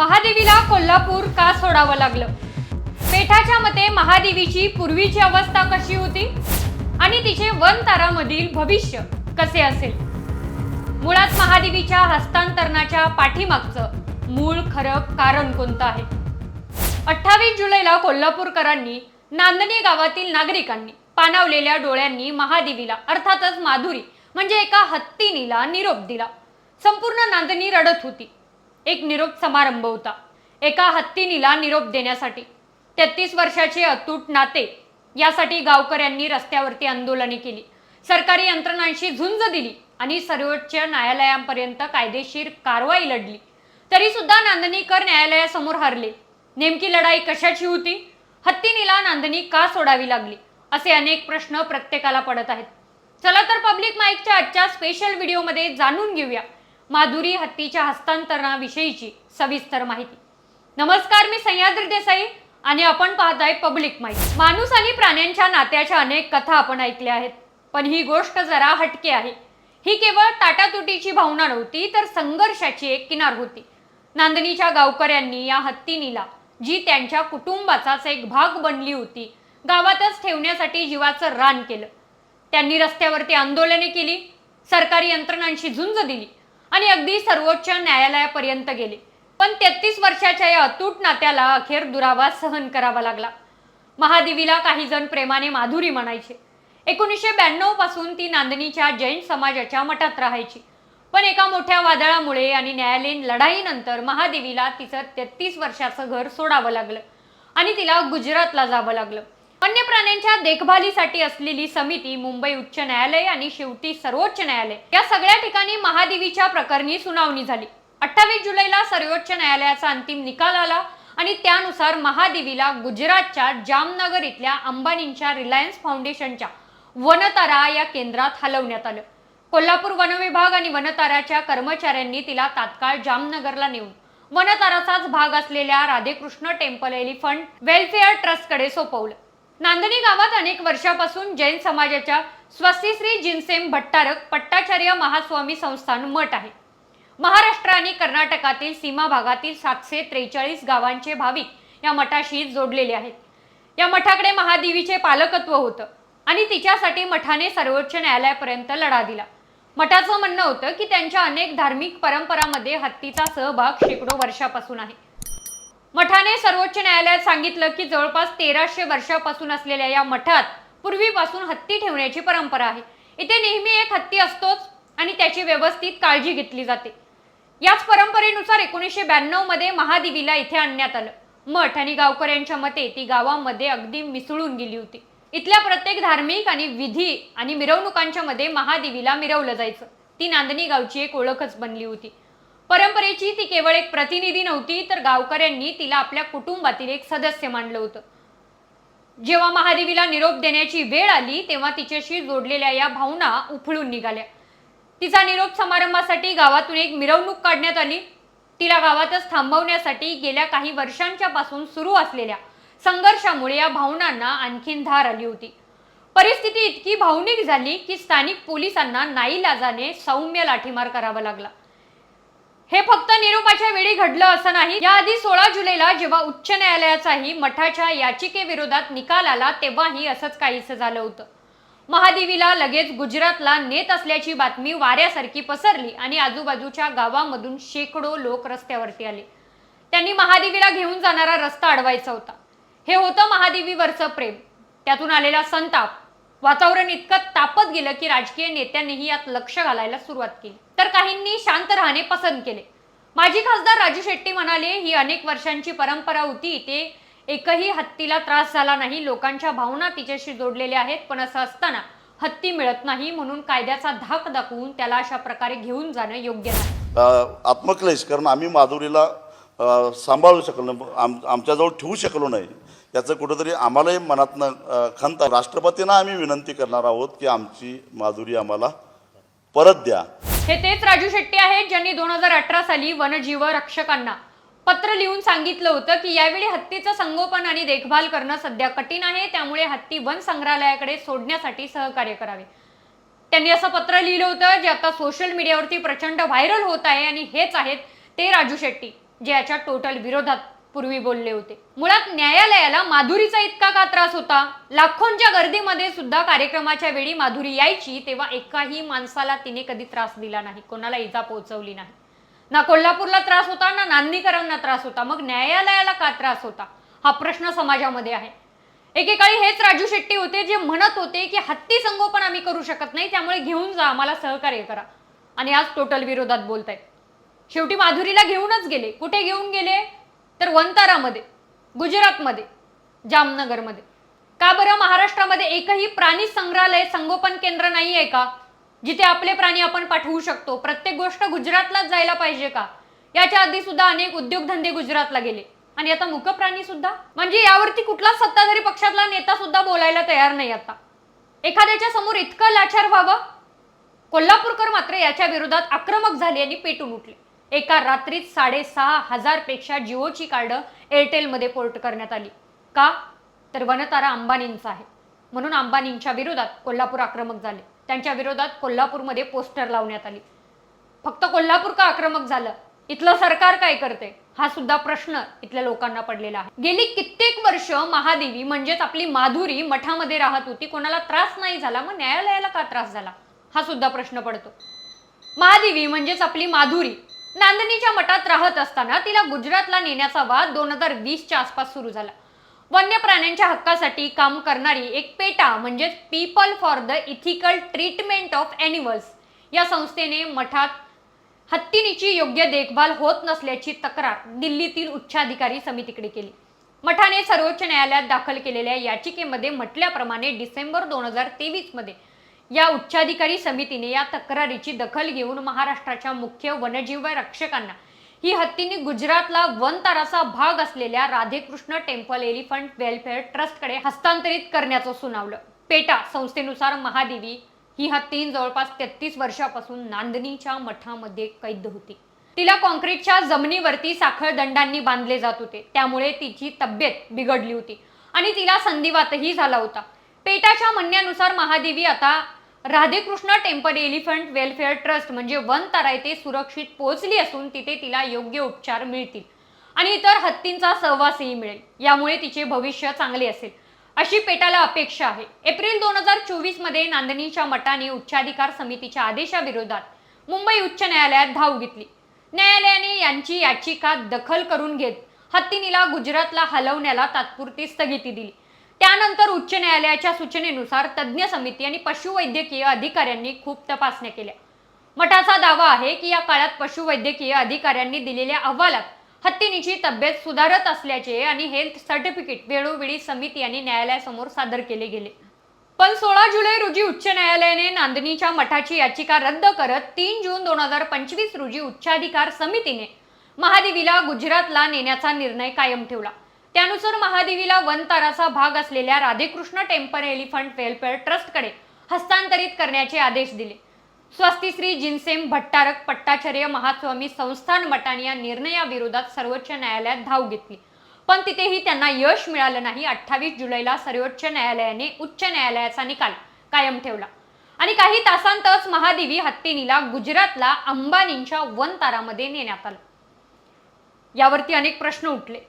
महादेवीला कोल्हापूर का सोडावं लागलं? पेठाच्या मते महादेवीची पूर्वीची अवस्था कशी होती? आणि तिचे वन तारामधील भविष्य कसे असेल? मुळात महादेवीच्या हस्तांतरणाच्या पाठीमागचं मूळ खरं कारण कोणतं आहे? अठ्ठावीस जुलैला कोल्हापूरकरांनी नांदणी गावातील नागरिकांनी पाणावलेल्या डोळ्यांनी महादेवीला अर्थातच माधुरी म्हणजे एका हत्तीनीला निरोप दिला. संपूर्ण नांदणी रडत होती. एक निरोप समारंभ होता. एका हत्तीनीला निरोप देण्यासाठी. तेहतीस वर्षाचे अतूट नाते यासाठी गावकऱ्यांनी रस्त्यावरती आंदोलने केली. सरकारी यंत्रणांशी झुंज दिली आणि सर्वोच्च न्यायालयापर्यंत कायदेशीर कारवाई लढली. तरी सुद्धा नांदणीकर न्यायालयासमोर हरले. नेमकी लढाई कशाची होती? हत्तीनीला नांदणी का सोडावी लागली? असे अनेक प्रश्न प्रत्येकाला पडत आहेत. चला तर पब्लिक माईकच्या आजच्या स्पेशल व्हिडिओमध्ये जाणून घेऊया. माधुरी हत्तीच्या हस्तांतरणाविषयीची सविस्तर माहिती. नमस्कार मी सह्याद्री देसाई आणि आपण पाहताय पब्लिक माहिती माणूस आणि प्राण्यांच्या नात्याच्या अनेक कथा आपण ऐकल्या आहेत. पण ही गोष्ट जरा हटके आहे. ही केवळ ताटातुटीची भावना नव्हती तर संघर्षाची एक किनार होती. नांदणीच्या गावकऱ्यांनी या हत्तीनीला जी त्यांच्या कुटुंबाचाच एक भाग बनली होती गावातच ठेवण्यासाठी जीवाचं रान केलं. त्यांनी रस्त्यावरती आंदोलने केली सरकारी यंत्रणांशी झुंज दिली आणि अगदी सर्वोच्च न्यायालयापर्यंत गेले. पण तेहतीस वर्षाच्या या अतूट नात्याला अखेर दुरावा सहन करावा लागला. महादेवीला काही जण प्रेमाने माधुरी म्हणायचे. एकोणीसशे ब्याण्णवपासून ती नांदणीच्या जैन समाजाच्या मठात राहायची. पण एका मोठ्या वादळामुळे आणि न्यायालयीन लढाईनंतर महादेवीला तिचं तेहतीस वर्षाचं घर सोडावं लागलं. आणि तिला गुजरातला जावं लागलं. वन्य प्राण्यांच्या देखभालीसाठी असलेली समिती मुंबई उच्च न्यायालय आणि शेवटी सर्वोच्च न्यायालय. या सगळ्या ठिकाणी महादेवीच्या प्रकरणी सुनावणी झाली. अठ्ठावीस जुलैला सर्वोच्च न्यायालयाचा अंतिम निकाल आला आणि त्यानुसार महादेवीला गुजरातच्या जामनगर इथल्या अंबानींच्या रिलायन्स फाउंडेशनच्या वनतारा या केंद्रात हलवण्यात आलं. कोल्हापूर वनविभाग आणि वनताराच्या कर्मचाऱ्यांनी तिला तात्काळ जामनगरला नेऊन वनताराचाच भाग असलेल्या राधेकृष्ण टेम्पल एलिफंट वेलफेअर ट्रस्टकडे सोपवलं. नांदणी गावात अनेक वर्षापासून जैन समाजाच्या स्वस्तिश्री जिनसेम भट्टारक पट्टाचार्य महास्वामी संस्थान मठ आहे. महाराष्ट्र आणि कर्नाटकातील सीमा भागातील सातशे त्रेचाळीस गावांचे भाविक या मठाशी जोडलेले आहेत. या मठाकडे महादेवीचे पालकत्व होतं आणि तिच्यासाठी मठाने सर्वोच्च न्यायालयापर्यंत लढा दिला. मठाचं म्हणणं होतं की त्यांच्या अनेक धार्मिक परंपरामध्ये हत्तीचा सहभाग शेकडो वर्षापासून आहे. मठाने सर्वोच्च न्यायालयात सांगितलं की जवळपास तेराशे वर्षापासून असलेल्या या मठात पूर्वीपासून हत्ती ठेवण्याची परंपरा आहे. इथे नेहमी एक हत्ती असतोच आणि त्याची व्यवस्थित काळजी घेतली जाते. याच परंपरेनुसार एकोणीसशे ब्याण्णवमध्ये महादेवीला इथे आणण्यात आलं. मठ आणि गावकऱ्यांच्या मते ती गावामध्ये अगदी मिसळून गेली होती. इथल्या प्रत्येक धार्मिक आणि विधी आणि मिरवणुकांच्या मध्ये महादेवीला मिरवलं जायचं. ती नांदणी गावची एक ओळखच बनली होती. परंपरेची ती केवळ एक प्रतिनिधी नव्हती तर गावकऱ्यांनी तिला आपल्या कुटुंबातील एक सदस्य मानलं होतं. जेव्हा महादेवीला निरोप देण्याची वेळ आली तेव्हा तिच्याशी जोडलेल्या या भावना उफळून निघाल्या. तिचा निरोप समारंभासाठी गावातून एक मिरवणूक काढण्यात आली. तिला गावातच थांबवण्यासाठी गेल्या काही वर्षांच्या पासून सुरू असलेल्या संघर्षामुळे या भावनांना आणखीन धार आली होती. परिस्थिती इतकी भावनिक झाली की स्थानिक पोलिसांना नाईलाजाने सौम्य लाठीमार करावा लागला. हे फक्त निरोपाच्या वेळी घडलं असं नाही. याआधी सोळा जुलैला जेव्हा उच्च न्यायालयाचाही मठाच्या याचिकेविरोधात निकाल आला तेव्हाही असंच काहीसं झालं होतं. महादेवीला लगेच गुजरातला नेत असल्याची बातमी वाऱ्यासारखी पसरली आणि आजूबाजूच्या गावामधून शेकडो लोक रस्त्यावरती आले. त्यांनी महादेवीला घेऊन जाणारा रस्ता अडवायचा होता. हे होतं महादेवीवरचं प्रेम. त्यातून आलेला संताप. वातावरण इतकं तापत गेलं की राजकीय नेत्यांनीही यात लक्ष घालायला सुरुवात केली. तर काहींनी शांत राहणे पसंत केले. माजी खासदार राजू शेट्टी म्हणाले ही अनेक वर्षांची परंपरा होती. ते एकही हत्तीला त्रास झाला नाही. लोकांच्या भावना तिच्याशी जोडलेल्या आहेत. पण असं असताना हत्ती मिळत नाही. म्हणून कायद्याचा धाक दाखवून त्याला अशा प्रकारे घेऊन जाणं योग्य नाही. आत्मक्लेश. कारण आम्ही माधुरीला सांभाळू शकलो आम आमच्याजवळ ठेवू शकलो नाही. याचं कुठंतरी आम्हालाही मनातनं खंत राष्ट्रपतींना आम्ही विनंती करणार आहोत की आमची माधुरी आम्हाला परत द्या. हे तेच राजू शेट्टी आहेत ज्यांनी दोन हजार अठरा साली वनजीव रक्षकांना पत्र लिहून सांगितलं होतं की यावेळी हत्तीचं संगोपन आणि देखभाल करणं सध्या कठीण आहे. त्यामुळे हत्ती वन संग्रहालयाकडे सोडण्यासाठी सहकार्य करावे. त्यांनी असं पत्र लिहिलं होतं जे आता सोशल मीडियावरती प्रचंड व्हायरल होत आहे आणि हेच आहेत ते राजू शेट्टी जे याच्या टोटल विरोधात पूर्वी बोलले होते. मुळात न्यायालयाला माधुरीचा इतका का त्रास होता? लाखोंच्या गर्दीमध्ये सुद्धा कार्यक्रमाच्या वेळी माधुरी यायची तेव्हा एकाही माणसाला तिने कधी त्रास दिला नाही. कोणाला इजा पोहोचवली नाही. ना कोल्हापूरला त्रास होता ना नांदीकरांना त्रास होता. मग न्यायालयाला का त्रास होता? हा प्रश्न समाजामध्ये आहे. एकेकाळी हेच राजू शेट्टी होते जे म्हणत होते की हत्ती संगोपन आम्ही करू शकत नाही त्यामुळे घेऊन जा आम्हाला सहकार्य करा. आणि आज टोटल विरोधात बोलतायत. शेवटी माधुरीला घेऊनच गेले. कुठे घेऊन गेले? तर वंतारामध्ये गुजरातमध्ये जामनगरमध्ये. का बरं महाराष्ट्रामध्ये एकही प्राणी संग्रहालय संगोपन केंद्र नाही आहे का? जिथे आपले प्राणी आपण पाठवू शकतो. प्रत्येक गोष्ट गुजरातलाच जायला पाहिजे का? याच्या आधी सुद्धा अनेक उद्योगधंदे गुजरातला गेले. आणि आता मुक प्राणी सुद्धा? म्हणजे यावरती कुठलाच सत्ताधारी पक्षातला नेता सुद्धा बोलायला तयार नाही आता. एखाद्याच्या समोर इतकं लाचार व्हावं? कोल्हापूरकर मात्र याच्या विरोधात आक्रमक झाले आणि पेटून उठले. एका रात्रीत साडेसहा हजारपेक्षा जिओची कार्ड एअरटेलमध्ये पोर्ट करण्यात आली. का? तर वनतारा अंबानींचा आहे. म्हणून अंबानींच्या विरोधात कोल्हापूर आक्रमक झाले. त्यांच्या विरोधात कोल्हापूरमध्ये पोस्टर लावण्यात आली. फक्त कोल्हापूर का आक्रमक झालं? इथलं सरकार काय करते? हा सुद्धा प्रश्न इथल्या लोकांना पडलेला आहे. गेली कित्येक वर्ष महादेवी म्हणजेच आपली माधुरी मठामध्ये राहत होती. कोणाला त्रास नाही झाला मग न्यायालयाला का त्रास झाला? हा सुद्धा प्रश्न पडतो. महादेवी म्हणजेच आपली माधुरी. नांदणीच्या मठात राहत असताना तिला गुजरातला नेण्याचा वाद दोन हजार वीसच्या आसपास सुरू झाला. वन्य प्राण्यांच्या हक्कासाठी काम करणारी एक पेटा म्हणजेच people for the ethical treatment of animals या संस्थेने मठात हत्तीनीची योग्य देखभाल होत नसल्याची तक्रार दिल्लीतील उच्चाधिकारी समितीकडे केली. मठाने सर्वोच्च न्यायालयात दाखल केलेल्या याचिकेमध्ये म्हटल्याप्रमाणे डिसेंबर दोन हजार तेवीसमध्ये मध्ये या उच्चाधिकारी समितीने या तक्रारीची दखल घेऊन महाराष्ट्राच्या मुख्य वन्यजीव रक्षकांना ही हत्तींनी गुजरातला वन ताराचा भाग असलेल्या राधेकृष्ण टेम्पल एलिफंट वेलफेअर ट्रस्टकडे हस्तांतरित करण्याचं सुनावलं. पेटा संस्थेनुसार महादेवी ही हत्तीन जवळपास तेहतीस वर्षापासून नांदणीच्या मठामध्ये कैद होती. तिला कॉन्क्रीटच्या जमिनीवरती साखळ दंडांनी बांधले जात होते. त्यामुळे तिची तब्येत बिघडली होती आणि तिला संधिवातही झाला होता. पेटाच्या म्हणण्यानुसार महादेवी आता Radhekrishna temple elephant welfare trust म्हणजे वन तारा येथे सुरक्षित पोहोचली असून तिथे तिला योग्य उपचार मिळतील आणि इतर हत्तींचा सहवासही मिळेल. यामुळे तिचे भविष्य चांगले असेल. अशी पेटाला अपेक्षा आहे. एप्रिल दोन हजार चोवीसमध्ये नांदणीच्या मठाने उच्चाधिकार समितीच्या आदेशाविरोधात मुंबई उच्च न्यायालयात धाव घेतली. न्यायालयाने यांची याचिका दखल करून घेत हत्तीनीला गुजरातला हलवण्याला तात्पुरती स्थगिती दिली. त्यानंतर उच्च न्यायालयाच्या सूचनेनुसार तज्ज्ञ समिती आणि पशुवैद्यकीय अधिकाऱ्यांनी खूप तपासण्या केल्या. मठाचा दावा आहे की या काळात पशुवैद्यकीय अधिकाऱ्यांनी दिलेल्या अहवालात हत्तीनीची तब्येत सुधारत असल्याचे आणि हेल्थ सर्टिफिकेट वेळोवेळी समिती आणि न्यायालयासमोर सादर केले गेले. पण सोळा जुलै रोजी उच्च न्यायालयाने नांदणीच्या मठाची याचिका रद्द करत तीन जून दोन हजार पंचवीस रोजी उच्चाधिकार समितीने महादेवीला गुजरातला नेण्याचा निर्णय कायम ठेवला. त्यानुसार महादेवीला वनताराचा भाग असलेल्या राधेकृष्ण टेम्पल एलिफंट वेलफेअर ट्रस्टकडे हस्तांतरित करण्याचे आदेश दिले. स्वस्तिश्री जिनसेम भट्टारक पट्टाचार्य महास्वामी संस्थान मठाने या निर्णयाविरोधात सर्वोच्च न्यायालयात धाव घेतली. पण तिथेही त्यांना यश मिळालं नाही. अठ्ठावीस जुलैला सर्वोच्च न्यायालयाने उच्च न्यायालयाचा निकाल कायम ठेवला. आणि काही तासांतच महादेवी हत्तीनीला गुजरातला अंबानींच्या वनतारामध्ये नेण्यात आलं. यावरती अनेक प्रश्न उठले.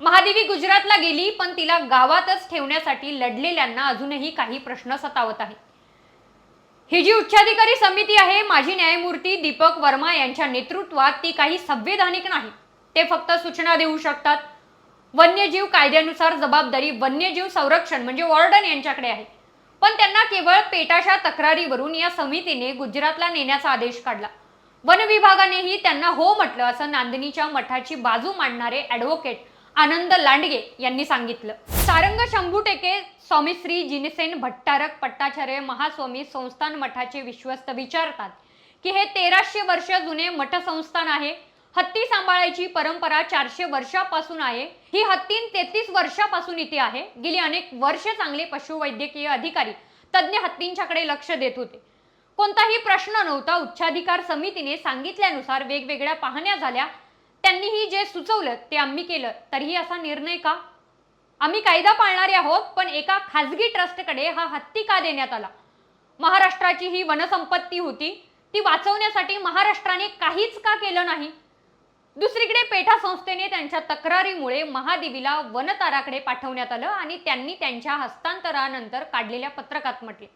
महादेवी गुजरातला गेली पण तिला गावातच ठेवण्यासाठी लढलेल्यांना अजूनही काही प्रश्न सतावत आहे ही जी उच्चाधिकारी समिती आहे माजी न्यायमूर्ती दीपक वर्मा यांच्या नेतृत्वात ती काही संवैधानिक नाही. ते फक्त सूचना देऊ शकतात. वन्यजीव कायद्यानुसार जबाबदारी वन्यजीव संरक्षण म्हणजे वॉर्डन यांच्याकडे आहे. पण त्यांना केवळ पेटाशा तक्रारीवरून या समितीने गुजरातला नेण्याचा आदेश काढला. वन विभागानेही त्यांना हो म्हटलं असं नांदणीच्या मठाची बाजू मांडणारे ॲडव्होकेट आनंद लांडगे यांनी सांगितलं. सारंग शंभू टेके स्वामी श्री जिनसेन भट्टारक पट्टाचार्य महास्वामी संस्थान मठाचे विश्वस्त विचारतात की हे तेराशे वर्ष जुने मठ संस्थान आहे. हत्ती सांभाळायची परंपरा चारशे वर्षापासून आहे. ही हत्तीन तेहतीस वर्षापासून इथे आहे. गेली अनेक वर्ष चांगले पशुवैद्यकीय अधिकारी तज्ज्ञ हत्तींच्याकडे लक्ष देत होते. कोणताही प्रश्न नव्हता. उच्चाधिकार समितीने सांगितल्यानुसार वेगवेगळ्या पाहण्या झाल्या. त्यांनीही जे सुचवलं ते आम्ही केलं. तरीही असा निर्णय का? आम्ही कायदा पाळणारे आहोत पण एका खाजगी ट्रस्टकडे हा हत्ती का देण्यात आला? महाराष्ट्राची ही वनसंपत्ती होती ती वाचवण्यासाठी महाराष्ट्राने काहीच का केलं नाही? दुसरीकडे पेठा संस्थेने त्यांच्या तक्रारीमुळे महादेवीला वनताराकडे पाठवण्यात आलं आणि त्यांनी त्यांच्या हस्तांतरानंतर काढलेल्या पत्रकात म्हटले.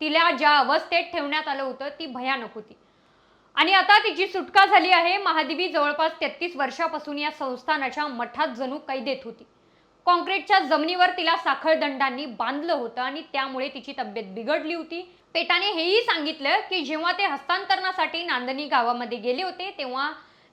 तिला ज्या अवस्थेत ठेवण्यात आलं होतं ती भयानक होती. आणि आता तिची सुटका झाली आहे. महादेवी जवळपास तेहतीस वर्षापासून या संस्थानाच्या मठात जणू कैदेत होती. कॉन्क्रीटच्या जमिनीवर तिला साखळदंडांनी बांधलं होतं आणि त्यामुळे तिची तब्येत बिघडली होती. पेटाने हेही सांगितलं की जेव्हा ते हस्तांतरणासाठी नांदणी गावामध्ये गेले होते तेव्हा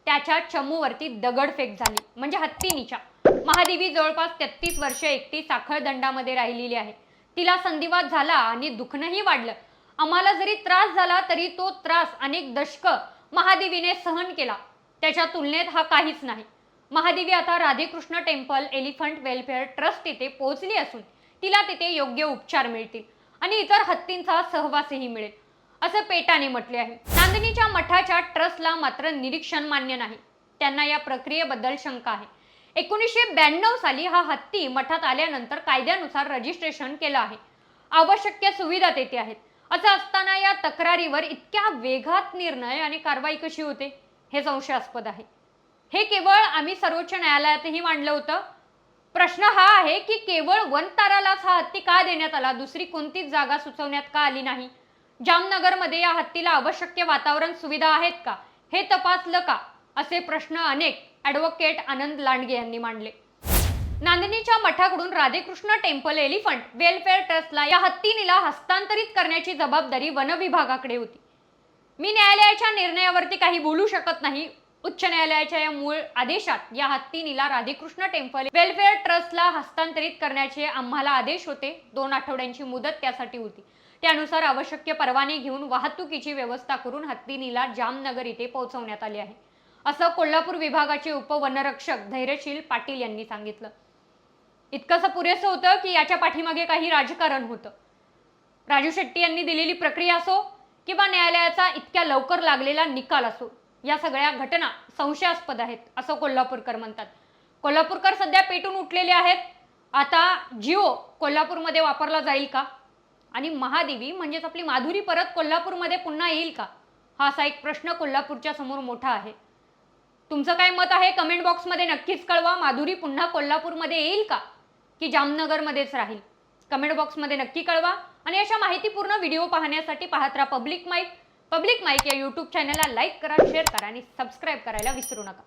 त्याच्या चमूवरती दगडफेक झाली म्हणजे हत्तीनीच्या. महादेवी जवळपास तेहतीस वर्ष एकटी साखळदंडामध्ये राहिलेली आहे. तिला संधिवात झाला आणि दुखणंही वाढलं. आम्हाला जरी त्रास झाला तरी तो त्रास अनेक दशक महादेवीने सहन केला. त्याच्या तुलनेत हा काहीच नाही. महादेवी आता Radhekrishna temple elephant welfare trust येथे पोहोचली असून तिला तिथे योग्य उपचार मिळतील आणि इतर हत्तींचा सहवासही मिळेल असं पेटाने म्हटले आहे. नांदणीच्या मठाच्या ट्रस्टला मात्र निरीक्षण मान्य नाही. त्यांना या प्रक्रियेबद्दल शंका आहे. एकोणीसशे ब्याण्णव साली हा हत्ती मठात आल्यानंतर कायद्यानुसार रजिस्ट्रेशन केलं आहे. आवश्यक सुविधा तेथे आहेत. असं असताना या तक्रारीवर इतक्या वेगात निर्णय आणि कारवाई कशी होते हे संशयास्पद आहे. हे केवळ आम्ही सर्वोच्च न्यायालयातही मांडलं होतं. प्रश्न हा आहे की केवळ वनतारालाच हा हत्ती का देण्यात आला? दुसरी कोणतीच जागा सुचवण्यात का आली नाही? जामनगरमध्ये या हत्तीला आवश्यक वातावरण सुविधा आहेत का? हे तपासलं का? असे प्रश्न अनेक ॲडव्होकेट आनंद लांडगे यांनी मांडले. नांदणीच्या मठाकडून राधेकृष्ण टेम्पल एलिफंट वेलफेअर ट्रस्टला या हत्तीनीला हस्तांतरित करण्याची जबाबदारी वन विभागाकडे होती. मी न्यायालयाच्या निर्णयावरती काही बोलू शकत नाही. उच्च न्यायालयाच्या या मूळ आदेशात या हत्तीनीला राधेकृष्ण टेम्पल वेलफेअर ट्रस्टला हस्तांतरित करण्याचे आम्हाला आदेश होते. दोन आठवड्यांची मुदत त्यासाठी होती. त्यानुसार आवश्यक परवाने घेऊन वाहतुकीची व्यवस्था करून हत्तीनीला जामनगर इथे पोहोचवण्यात आले आहे. असं कोल्हापूर विभागाचे उपवनरक्षक धैर्यशील पाटील यांनी सांगितलं. इतकंसं पुरेसं होतं की याच्या पाठीमागे काही राजकारण होतं. राजू शेट्टी यांनी दिलेली प्रक्रिया असो किंवा न्यायालयाचा इतक्या लवकर लागलेला निकाल असो या सगळ्या घटना संशयास्पद आहेत असं कोल्हापूरकर म्हणतात. कोल्हापूरकर सध्या पेटून उठलेले आहेत. आता जिओ कोल्हापूरमध्ये वापरला जाईल का? आणि महादेवी म्हणजेच आपली माधुरी परत कोल्हापूरमध्ये पुन्हा येईल का? हा असा एक प्रश्न कोल्हापूरच्या समोर मोठा आहे. तुमचं काय मत आहे? कमेंट बॉक्समध्ये नक्कीच कळवा. माधुरी पुन्हा कोल्हापूरमध्ये येईल का? की जामनगरमध्येच राहील. कमेंट बॉक्समध्ये नक्की कळवा आणि अशा माहितीपूर्ण व्हिडिओ पाहण्यासाठी पाहत राहा पब्लिक माईक पब्लिक माईक या यूट्यूब चॅनलला लाईक करा शेअर करा आणि सबस्क्राईब करायला विसरू नका.